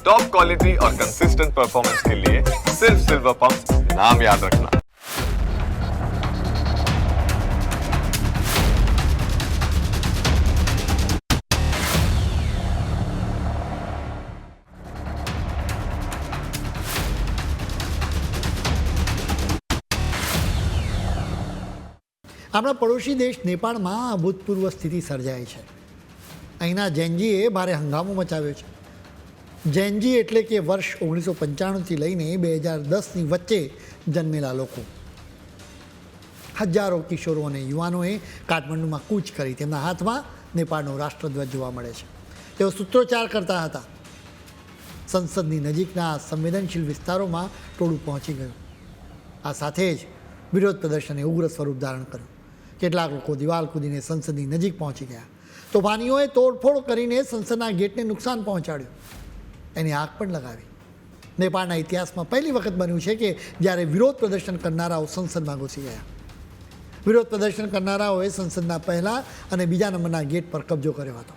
Top quality और consistent performance के लिए सिर्फ सिल्वर पंप नाम याद रखना આપણા પડોશી દેશ નેપાળમાં અભૂતપૂર્વ સ્થિતિ સર્જાઈ છે અહીંના જૈનજીએ ભારે હંગામો મચાવ્યો છે જૈનજી એટલે કે વર્ષ ઓગણીસો પંચાણુંથી લઈને બે હજાર દસની વચ્ચે જન્મેલા લોકો. હજારો કિશોરો અને યુવાનોએ કાઠમંડુમાં કૂચ કરી તેમના હાથમાં નેપાળનો રાષ્ટ્રધ્વજ જોવા મળે છે. તેઓ સૂત્રોચ્ચાર કરતા હતા. સંસદની નજીકના સંવેદનશીલ વિસ્તારોમાં ટોળું પહોંચી ગયું. આ સાથે જ વિરોધ પ્રદર્શને ઉગ્ર સ્વરૂપ ધારણ કર્યું. કેટલાક લોકો દિવાલ કૂદીને સંસદની નજીક પહોંચી ગયા. તોફાનીઓએ તોડફોડ કરીને સંસદના ગેટને નુકસાન પહોંચાડ્યું. એની આગ પણ લગાવી. નેપાળના ઇતિહાસમાં પહેલી વખત બન્યું છે કે જ્યારે વિરોધ પ્રદર્શન કરનારાઓ સંસદમાં ઘૂસી ગયા. વિરોધ પ્રદર્શન કરનારાઓએ સંસદના પહેલા અને બીજા નંબરના ગેટ પર કબજો કર્યો હતો.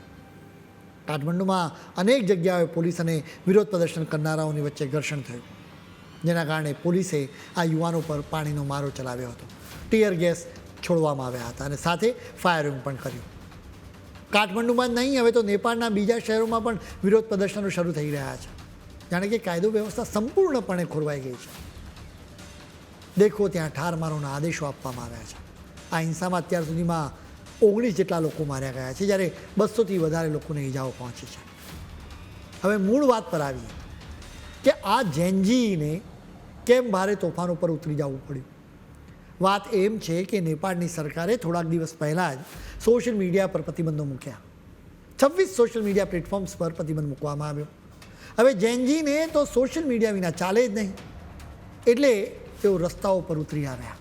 કાઠમંડુમાં અનેક જગ્યાઓએ પોલીસ અને વિરોધ પ્રદર્શન કરનારાઓની વચ્ચે ઘર્ષણ થયું. જેના કારણે પોલીસે આ યુવાનો પર પાણીનો મારો ચલાવ્યો હતો. ટીયર ગેસ છોડવામાં આવ્યા હતા અને સાથે ફાયરિંગ પણ કર્યું. કાઠમંડુમાં નહીં, હવે તો નેપાળના બીજા શહેરોમાં પણ વિરોધ પ્રદર્શનો શરૂ થઈ રહ્યા છે. જાણે કે કાયદો વ્યવસ્થા સંપૂર્ણપણે ખોરવાઈ ગઈ છે. દેખો ત્યાં ઠાર મારોના આદેશો આપવામાં આવ્યા છે. આ હિંસામાં અત્યાર સુધીમાં ઓગણીસ જેટલા લોકો માર્યા ગયા છે, જ્યારે બસોથી વધારે લોકોને ઈજાઓ પહોંચી છે. હવે મૂળ વાત પર આવીએ કે આ જેનજીને કેમ ભારે તોફાન ઉપર ઉતરી જવું પડ્યું? વાત એમ છે કે નેપાળની સરકારે થોડાક દિવસ પહેલાં જ સોશિયલ મીડિયા પર પ્રતિબંધો મૂક્યા. છવ્વીસ સોશિયલ મીડિયા પ્લેટફોર્મ્સ પર પ્રતિબંધ મૂકવામાં આવ્યો. હવે જૈનજીને તો સોશિયલ મીડિયા વિના ચાલે જ નહીં. એટલે તેઓ રસ્તાઓ પર ઉતરી આવ્યા.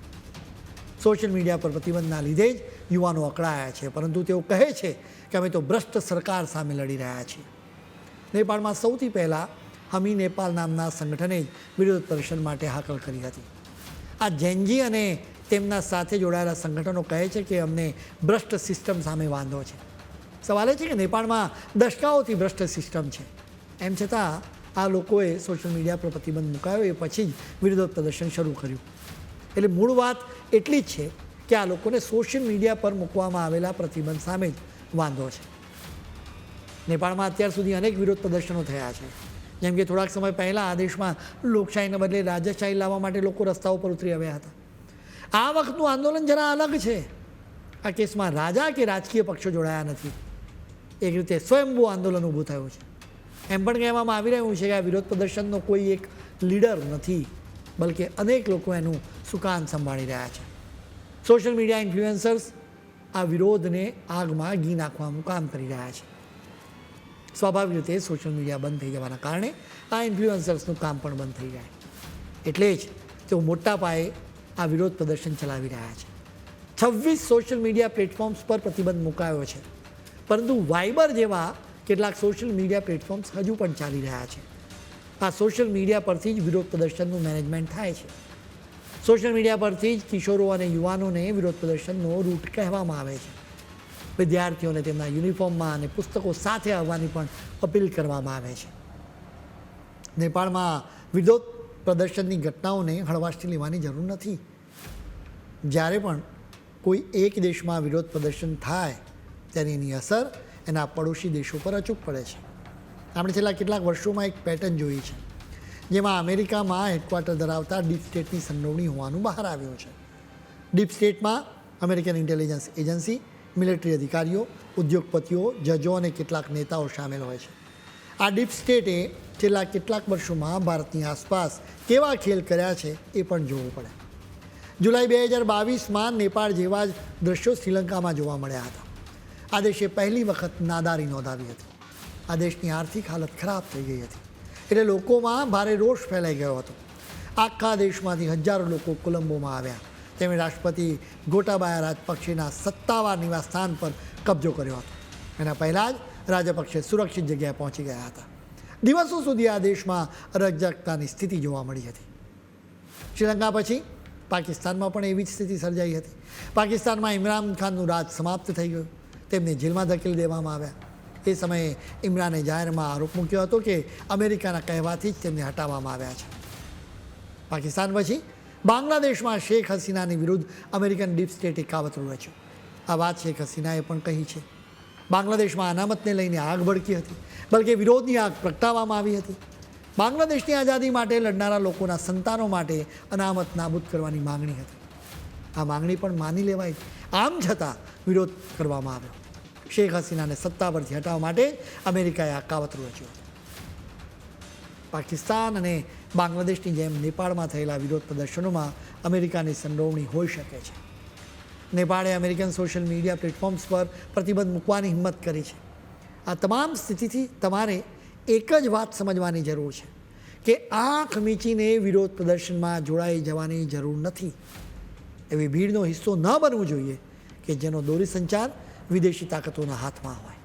સોશિયલ મીડિયા પર પ્રતિબંધના લીધે જ યુવાનો અકળાયા છે, પરંતુ તેઓ કહે છે કે અમે તો ભ્રષ્ટ સરકાર સામે લડી રહ્યા છીએ. નેપાળમાં સૌથી પહેલાં હમી નેપાળ નામના સંગઠને જ વિરોધ પ્રદર્શન માટે હાકલ કરી હતી. આ જૈનજી અને તેમના સાથે જોડાયેલા સંગઠનો કહે છે કે અમને ભ્રષ્ટ સિસ્ટમ સામે વાંધો છે. સવાલ એ છે કે નેપાળમાં દશકાઓથી ભ્રષ્ટ સિસ્ટમ છે. એમ છતાં આ લોકોએ સોશિયલ મીડિયા પર પ્રતિબંધ મુકાયો એ પછી જ વિરોધ પ્રદર્શન શરૂ કર્યું. એટલે મૂળ વાત એટલી જ છે કે આ લોકોને સોશિયલ મીડિયા પર મૂકવામાં આવેલા પ્રતિબંધ સામે જ વાંધો છે. નેપાળમાં અત્યાર સુધી અનેક વિરોધ પ્રદર્શનો થયા છે. જેમ કે થોડાક સમય પહેલાં આ દેશમાં લોકશાહીને બદલે રાજ્યશાહી લાવવા માટે લોકો રસ્તાઓ પર ઉતરી આવ્યા હતા. આ વખતનું આંદોલન જરા અલગ છે. આ કેસમાં રાજા કે રાજકીય પક્ષો જોડાયા નથી. એક રીતે સ્વયંભૂ આંદોલન ઊભું થયું છે. એમ પણ કહેવામાં આવી રહ્યું છે કે આ વિરોધ પ્રદર્શનનો કોઈ એક લીડર નથી, બલકે અનેક લોકો એનું સુકાન સંભાળી રહ્યા છે. સોશિયલ મીડિયા ઇન્ફ્લુએન્સર્સ આ વિરોધને આગમાં ઘી નાખવાનું કામ કરી રહ્યા છે. સ્વાભાવિક રીતે સોશિયલ મીડિયા બંધ થઈ જવાના કારણે આ ઇન્ફ્લુએન્સર્સનું કામ પણ બંધ થઈ જાય. એટલે જ તેઓ મોટા પાયે આ વિરોધ પ્રદર્શન ચલાવી રહ્યા છે. છવ્વીસ સોશિયલ મીડિયા પ્લેટફોર્મ્સ પર પ્રતિબંધ મુકાયો છે. પરંતુ વાઇબર જેવા કેટલાક સોશિયલ મીડિયા પ્લેટફોર્મ્સ હજુ પણ ચાલી રહ્યા છે. આ સોશિયલ મીડિયા પરથી જ વિરોધ પ્રદર્શનનું મેનેજમેન્ટ થાય છે. સોશિયલ મીડિયા પરથી જ કિશોરો અને યુવાનોને વિરોધ પ્રદર્શનનો રૂટ કહેવામાં આવે છે. વિદ્યાર્થીઓને તેમના યુનિફોર્મમાં અને પુસ્તકો સાથે આવવાની પણ અપીલ કરવામાં આવે છે. નેપાળમાં વિરોધ પ્રદર્શનની ઘટનાઓને હળવાશથી લેવાની જરૂર નથી. જ્યારે પણ કોઈ એક દેશમાં વિરોધ પ્રદર્શન થાય, ત્યારે એની અસર એના પડોશી દેશો પર અચૂક પડે છે. આપણે છેલ્લા કેટલાક વર્ષોમાં એક પેટર્ન જોઈ છે, જેમાં અમેરિકામાં હેડક્વાર્ટર ધરાવતા ડીપ સ્ટેટની સંડોવણી હોવાનું બહાર આવ્યું છે. ડીપ સ્ટેટમાં અમેરિકન ઇન્ટેલિજન્સ એજન્સી મિલિટરી અધિકારીઓ, ઉદ્યોગપતિઓ, જજો અને કેટલાક નેતાઓ સામેલ હોય છે. આ ડીપ સ્ટેટે છેલ્લા કેટલાક વર્ષોમાં ભારતની આસપાસ કેવા ખેલ કર્યા છે એ પણ જોવું પડે. જુલાઈ બે હજાર બાવીસમાં નેપાળ જેવા જ દ્રશ્યો શ્રીલંકામાં જોવા મળ્યા હતા. આ દેશે પહેલી વખત નાદારી નોંધાવી હતી. આ દેશની આર્થિક હાલત ખરાબ થઈ ગઈ હતી. એટલે લોકોમાં ભારે રોષ ફેલાઈ ગયો હતો. આખા દેશમાંથી હજારો લોકો કોલંબોમાં આવ્યા. તેમણે રાષ્ટ્રપતિ ગોટાબાયા રાજપક્ષેના સત્તાવાર નિવાસસ્થાન પર કબજો કર્યો હતો. એના પહેલાં જ રાજપક્ષે સુરક્ષિત જગ્યાએ પહોંચી ગયા હતા. દિવસો સુધી આ દેશમાં રજકતાની સ્થિતિ જોવા મળી હતી. શ્રીલંકા પછી પાકિસ્તાનમાં પણ એવી જ સ્થિતિ સર્જાઈ હતી. પાકિસ્તાનમાં ઇમરાન ખાનનું રાજ સમાપ્ત થઈ ગયું. તેમને જેલમાં ધકેલી દેવામાં આવ્યા. એ સમયે ઇમરાને જાહેરમાં આરોપ મૂક્યો હતો કે અમેરિકાના કહેવાથી જ તેમને હટાવવામાં આવ્યા છે. પાકિસ્તાન પછી બાંગ્લાદેશમાં શેખ હસીનાની વિરુદ્ધ અમેરિકન ડીપ સ્ટેટે કાવતરું રચ્યું આ વાત શેખ હસીનાએ પણ કહી છે. બાંગ્લાદેશમાં અનામતને લઈને આગ ભડકી હતી, બલકે વિરોધની આગ પ્રગટાવવામાં આવી હતી. બાંગ્લાદેશની આઝાદી માટે લડનારા લોકોના સંતાનો માટે અનામત નાબૂદ કરવાની માંગણી હતી. આ માંગણી પણ માની લેવાય, આમ છતાં વિરોધ કરવામાં આવ્યો. શેખ હસીનાને સત્તા પરથી હટાવવા માટે અમેરિકાએ આ કાવતરું રચ્યું હતું. પાકિસ્તાન અને બાંગ્લાદેશની જેમ નેપાળમાં થયેલા વિરોધ પ્રદર્શનોમાં અમેરિકાની સંડોવણી હોઈ શકે છે. નેપાળે અમેરિકન સોશિયલ મીડિયા પ્લેટફોર્મ્સ પર પ્રતિબંધ મૂકવાની હિંમત કરી છે. આ તમામ સ્થિતિથી તમારે એક જ વાત સમજવાની જરૂર છે કે આંખ મીચીને વિરોધ પ્રદર્શનમાં જોડાઈ જવાની જરૂર નથી. એવી ભીડનો હિસ્સો ન બનવું જોઈએ કે જેનો દોરી સંચાર વિદેશી તાકાતોના હાથમાં હોય.